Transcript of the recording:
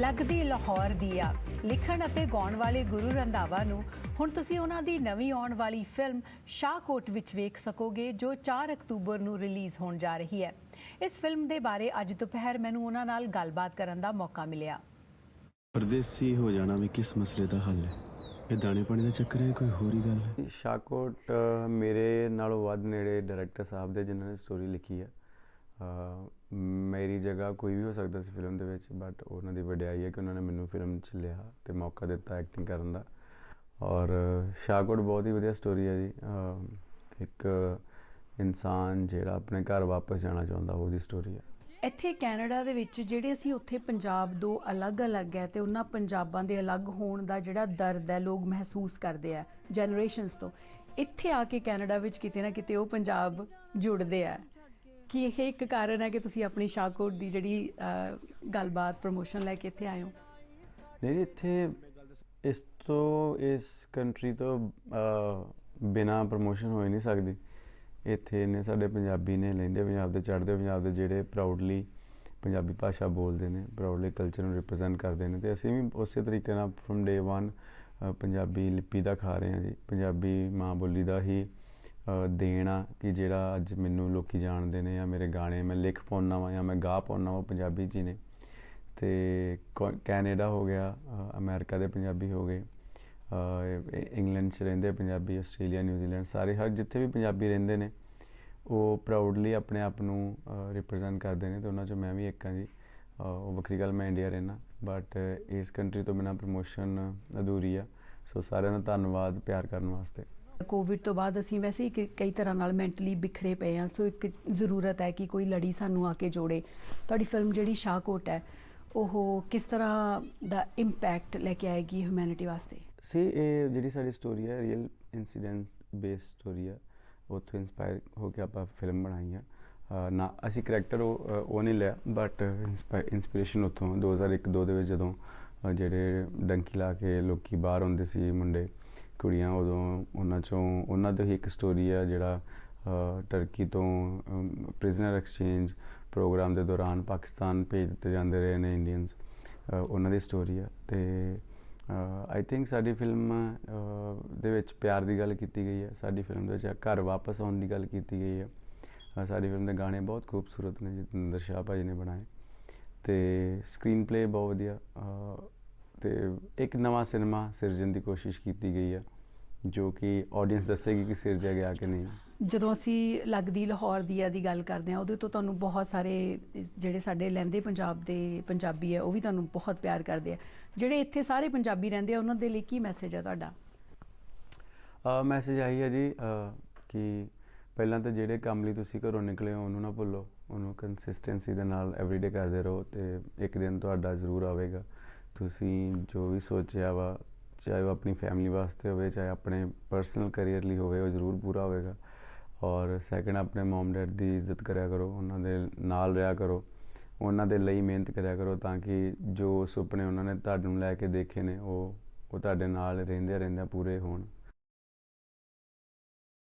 ਲੱਗਦੀ ਲਾਹੌਰ ਦੀ ਆ। ਲਿਖਣ ਅਤੇ ਗਾਉਣ ਵਾਲੇ ਗੁਰੂ ਰੰਧਾਵਾ ਨੂੰ ਹੁਣ ਤੁਸੀਂ ਉਹਨਾਂ ਦੀ ਨਵੀਂ ਆਉਣ ਵਾਲੀ ਫਿਲਮ ਸ਼ਾਹਕੋਟ ਵਿੱਚ ਵੇਖ ਸਕੋਗੇ ਜੋ 4 ਅਕਤੂਬਰ ਨੂੰ ਰਿਲੀਜ਼ ਹੋਣ ਜਾ ਰਹੀ ਹੈ। ਇਸ ਫਿਲਮ ਦੇ ਬਾਰੇ ਅੱਜ ਦੁਪਹਿਰ ਮੈਨੂੰ ਉਹਨਾਂ ਨਾਲ ਗੱਲਬਾਤ ਕਰਨ ਦਾ ਮੌਕਾ ਮਿਲਿਆ। ਪਰਦੇਸੀ ਹੋ ਜਾਣਾ ਵੀ ਕਿਸ ਮਸਲੇ ਦਾ ਹੱਲ ਹੈ? ਇਹ ਦਾਣੇ ਪਾਣੀ ਦਾ ਚੱਕਰ ਹੈ ਕੋਈ ਹੋਰ ਹੀ ਗੱਲ ਹੈ? ਸ਼ਾਕੋਟ ਅ, ਮੇਰੇ ਨਾਲੋਂ ਵੱਧ ਨੇੜੇ ਡਾਇਰੈਕਟਰ ਸਾਹਿਬ ਦੇ ਜਿਨ੍ਹਾਂ ਨੇ ਸਟੋਰੀ ਲਿਖੀ ਹੈ। ਮੇਰੀ ਜਗ੍ਹਾ ਕੋਈ ਵੀ ਹੋ ਸਕਦਾ ਸੀ ਫਿਲਮ ਦੇ ਵਿੱਚ ਬਟ ਉਹਨਾਂ ਦੀ ਵਡਿਆਈ ਹੈ ਕਿ ਉਹਨਾਂ ਨੇ ਮੈਨੂੰ ਫਿਲਮ 'ਚ ਲਿਆ ਤੇ ਮੌਕਾ ਦਿੱਤਾ ਐਕਟਿੰਗ ਕਰਨ ਦਾ। ਔਰ ਸ਼ਾਹਕੋਟ ਬਹੁਤ ਹੀ ਵਧੀਆ ਸਟੋਰੀ ਹੈ ਜੀ। ਇੱਕ ਇਨਸਾਨ ਜਿਹੜਾ ਆਪਣੇ ਘਰ ਵਾਪਸ ਜਾਣਾ ਚਾਹੁੰਦਾ, ਉਹਦੀ ਸਟੋਰੀ ਹੈ। ਇੱਥੇ ਕੈਨੇਡਾ ਦੇ ਵਿੱਚ ਜਿਹੜੇ ਅਸੀਂ ਉੱਥੇ ਪੰਜਾਬ ਦੋ ਅਲੱਗ-ਅਲੱਗ ਹੈ ਤੇ ਉਹਨਾਂ ਪੰਜਾਬਾਂ ਦੇ ਅਲੱਗ ਹੋਣ ਦਾ ਜਿਹੜਾ ਦਰਦ ਹੈ, ਲੋਕ ਮਹਿਸੂਸ ਕਰਦੇ ਆ ਜਨਰੇਸ਼ਨਸ ਤੋਂ। ਇੱਥੇ ਆ ਕੇ ਕੈਨੇਡਾ ਵਿੱਚ ਕਿਤੇ ਨਾ ਕਿਤੇ ਉਹ ਪੰਜਾਬ ਜੁੜਦੇ ਆ ਕੀ ਇਹ ਇੱਕ ਕਾਰਨ ਹੈ ਕਿ ਤੁਸੀਂ ਆਪਣੀ ਸ਼ਾਹਕੋਟ ਦੀ ਜਿਹੜੀ ਗੱਲਬਾਤ ਪ੍ਰੋਮੋਸ਼ਨ ਲੈ ਕੇ ਇੱਥੇ ਆਏ ਹੋ? ਨਹੀਂ ਇੱਥੇ ਇਸ ਤੋਂ ਇਸ ਕੰਟਰੀ ਤੋਂ ਅ, ਬਿਨਾ ਪ੍ਰਮੋਸ਼ਨ ਹੋ ਹੀ ਨਹੀਂ ਸਕਦੀ। ਇੱਥੇ ਨੇ ਸਾਡੇ ਪੰਜਾਬੀ ਨੇ ਲੈਂਦੇ ਪੰਜਾਬ ਦੇ ਚੜ੍ਹਦੇ ਪੰਜਾਬ ਦੇ ਜਿਹੜੇ ਪ੍ਰਾਊਡਲੀ ਪੰਜਾਬੀ ਭਾਸ਼ਾ ਬੋਲਦੇ ਨੇ ਪ੍ਰਾਊਡਲੀ ਕਲਚਰ ਨੂੰ ਰਿਪਰੈਜ਼ੈਂਟ ਕਰਦੇ ਨੇ ਤੇ ਅਸੀਂ ਵੀ ਉਸੇ ਤਰੀਕੇ ਨਾਲ ਫਰਮ ਡੇ 1 ਪੰਜਾਬੀ ਲਿਪੀ ਦਾ ਖਾ ਰਹੇ ਹਾਂ ਜੀ। ਪੰਜਾਬੀ ਮਾਂ ਬੋਲੀ ਦਾ ਹੀ ਦੇਣ ਆ ਕਿ ਜਿਹੜਾ ਅੱਜ ਮੈਨੂੰ ਲੋਕੀ ਜਾਣਦੇ ਨੇ ਜਾਂ ਮੇਰੇ ਗਾਣੇ ਮੈਂ ਲਿਖ ਪਾਉਂਦਾ ਵਾਂ ਜਾਂ ਮੈਂ ਗਾ ਪਾਉਂਦਾ ਵਾਂ ਪੰਜਾਬੀ 'ਚ ਹੀ ਨੇ। ਤੇ ਕੋ- ਕੈਨੇਡਾ ਹੋ ਗਿਆ ਅ, ਅਮਰੀਕਾ ਦੇ ਪੰਜਾਬੀ ਹੋ ਗਏ ਇੰਗਲੈਂਡ 'ਚ ਰਹਿੰਦੇ ਪੰਜਾਬੀ ਆਸਟ੍ਰੇਲੀਆ ਨਿਊਜ਼ੀਲੈਂਡ ਸਾਰੇ ਹਰ ਜਿੱਥੇ ਵੀ ਪੰਜਾਬੀ ਰਹਿੰਦੇ ਨੇ ਉਹ ਪ੍ਰਾਊਡਲੀ ਆਪਣੇ ਆਪ ਨੂੰ ਰਿਪਰੈਜ਼ੈਂਟ ਕਰਦੇ ਨੇ ਤੇ ਉਹਨਾਂ 'ਚੋਂ ਮੈਂ ਵੀ ਇੱਕ ਹਾਂ ਜੀ। ਉਹ ਵੱਖਰੀ ਗੱਲ ਮੈਂ ਇੰਡੀਆ ਰਹਿਣਾ ਬਟ ਇਸ ਕੰਟਰੀ ਤੋਂ ਬਿਨਾ ਪ੍ਰਮੋਸ਼ਨ ਅਧੂਰੀ ਆ। ਸੋ ਸਾਰਿਆਂ ਦਾ ਧੰਨਵਾਦ ਪਿਆਰ ਕਰਨ ਵਾਸਤੇ। ਕੋਵਿਡ ਤੋਂ ਬਾਅਦ ਅਸੀਂ ਵੈਸੇ ਹੀ ਕਿ- ਕਈ ਤਰ੍ਹਾਂ ਨਾਲ ਮੈਂਟਲੀ ਬਿਖਰੇ ਪਏ ਹਾਂ। ਸੋ ਇੱਕ ਜ਼ਰੂਰਤ ਹੈ ਕਿ ਕੋਈ ਲੜੀ ਸਾਨੂੰ ਆ ਕੇ ਜੋੜੇ। ਤੁਹਾਡੀ ਫਿਲਮ ਜਿਹੜੀ ਸ਼ਾਹਕੋਟ ਹੈ, ਉਹ ਕਿਸ ਤਰ੍ਹਾਂ ਦਾ ਇੰਪੈਕਟ ਲੈ ਕੇ ਆਏਗੀ ਹਿਊਮੈਨਿਟੀ ਵਾਸਤੇ? ਸੀ ਇਹ ਜਿਹੜੀ ਸਾਡੀ ਸਟੋਰੀ ਹੈ ਰੀਅਲ ਇਨਸੀਡੈਂਟ ਬੇਸਡ ਸਟੋਰੀ ਹੈ। ਉੱਥੋਂ ਇਨਸਪਾਇਰ ਹੋ ਕੇ ਆਪਾਂ ਫਿਲਮ ਬਣਾਈ ਆ। ਅਹ ਨਾ, ਅਸੀਂ ਕਰੈਕਟਰ ਉਹ, ਅਹ ਉਹ ਨਹੀਂ ਲਿਆ ਬਟ ਇਨਸਪੀਰੇਸ਼ਨ ਉੱਥੋਂ। 2001 2 ਦੇ ਵਿੱਚ ਜਦੋਂ ਜਿਹੜੇ ਡੰਕੀ ਲਾ ਕੇ ਲੋਕੀ ਬਾਹਰ ਆਉਂਦੇ ਸੀ ਮੁੰਡੇ, ਕੁੜੀਆਂ, ਉਦੋਂ ਉਹਨਾਂ ਚੋਂ, ਉਹਨਾਂ ਦੀ ਹੀ ਇੱਕ ਸਟੋਰੀ ਆ ਜਿਹੜਾ ਟਰਕੀ ਤੋਂ ਪ੍ਰਿਜ਼ਨਰ ਐਕਸਚੇਂਜ ਪ੍ਰੋਗਰਾਮ ਦੇ ਦੌਰਾਨ ਪਾਕਿਸਤਾਨ ਭੇਜ ਦਿੱਤੇ ਜਾਂਦੇ ਰਹੇ ਨੇ ਇੰਡੀਅਨਸ ਉਹਨਾਂ ਦੀ ਸਟੋਰੀ ਆ ਤੇ ਆਈ ਥਿੰਕ ਸਾਡੀ ਫਿਲਮ ਦੇ ਵਿੱਚ ਪਿਆਰ ਦੀ ਗੱਲ ਕੀਤੀ ਗਈ ਹੈ ਸਾਡੀ ਫਿਲਮ ਦੇ ਵਿੱਚ ਘਰ ਵਾਪਸ ਆਉਣ ਦੀ ਗੱਲ ਕੀਤੀ ਗਈ ਹੈ ਸਾਡੀ ਫਿਲਮ ਦੇ ਗਾਣੇ ਬਹੁਤ ਖੂਬਸੂਰਤ ਨੇ, ਜਤਿੰਦਰ ਸ਼ਾਹ ਭਾਜੀ ਨੇ ਬਣਾਏ। ਤੇ ਸਕਰੀਨ ਪਲੇ ਬਹੁਤ ਵਧੀਆ ਤੇ ਇੱਕ ਨਵਾਂ ਸਿਨੇਮਾ ਸਿਰਜਣ ਦੀ ਕੋਸ਼ਿਸ਼ ਕੀਤੀ ਗਈ ਹੈ ਜੋ ਕਿ ਆਡੀਅנס ਦੱਸੇਗੀ ਕਿ ਸਿਰਜਿਆ ਗਿਆ ਕਿ ਨਹੀਂ। ਜਦੋਂ ਅਸੀਂ ਲੱਗਦੀ ਲਾਹੌਰ ਦੀਆ ਦੀ ਗੱਲ ਕਰਦੇ ਹਾਂ ਉਹਦੇ ਤੋਂ ਤੁਹਾਨੂੰ ਬਹੁਤ ਸਾਰੇ ਜਿਹੜੇ ਸਾਡੇ ਲਹਿੰਦੇ ਪੰਜਾਬ ਦੇ ਪੰਜਾਬੀ ਹੈ ਉਹ ਵੀ ਤੁਹਾਨੂੰ ਬਹੁਤ ਪਿਆਰ ਕਰਦੇ ਆ। ਜਿਹੜੇ ਇੱਥੇ ਸਾਰੇ ਪੰਜਾਬੀ ਰਹਿੰਦੇ ਆ ਉਹਨਾਂ ਦੇ ਲਈ ਕੀ ਮੈਸੇਜ ਹੈ ਤੁਹਾਡਾ? ਮੈਸੇਜ ਆਈ ਹੈ ਜੀ ਕਿ ਪਹਿਲਾਂ ਤਾਂ ਜਿਹੜੇ ਕੰਮ ਲਈ ਤੁਸੀਂ ਘਰੋਂ ਨਿਕਲੇ ਹੋ, ਉਹਨੂੰ ਨਾ ਭੁੱਲੋ। ਉਹਨੂੰ ਕੰਸਿਸਟੈਂਸੀ ਦੇ ਨਾਲ ਐਵਰੀਡੇ ਕਰਦੇ ਰਹੋ ਤੇ ਇੱਕ ਦਿਨ ਤੁਹਾਡਾ ਜ਼ਰੂਰ ਆਵੇਗਾ। ਤੁਸੀਂ ਜੋ ਵੀ ਸੋਚਿਆ ਵਾ, ਚਾਹੇ ਉਹ ਆਪਣੀ ਫੈਮਿਲੀ ਵਾਸਤੇ ਹੋਵੇ, ਚਾਹੇ ਆਪਣੇ ਪਰਸਨਲ ਕੈਰੀਅਰ ਲਈ ਹੋਵੇ, ਉਹ ਜ਼ਰੂਰ ਪੂਰਾ ਹੋਵੇਗਾ। ਔਰ ਸੈਕੰਡ ਆਪਣੇ ਮਮ ਡੈਡ ਦੀ ਇੱਜ਼ਤ ਕਰਿਆ ਕਰੋ, ਉਹਨਾਂ ਦੇ ਨਾਲ ਰਿਹਾ ਕਰੋ। ਉਹਨਾਂ ਦੇ ਲਈ ਮਿਹਨਤ ਕਰਿਆ ਕਰੋ ਤਾਂ ਕਿ ਜੋ ਸੁਪਨੇ ਉਹਨਾਂ ਨੇ ਤੁਹਾਨੂੰ ਲੈ ਕੇ ਦੇਖੇ ਨੇ, ਉਹ ਉਹ ਤੁਹਾਡੇ ਨਾਲ ਰਹਿੰਦੇ ਰਹਿੰਦੇ ਪੂਰੇ ਹੋਣ।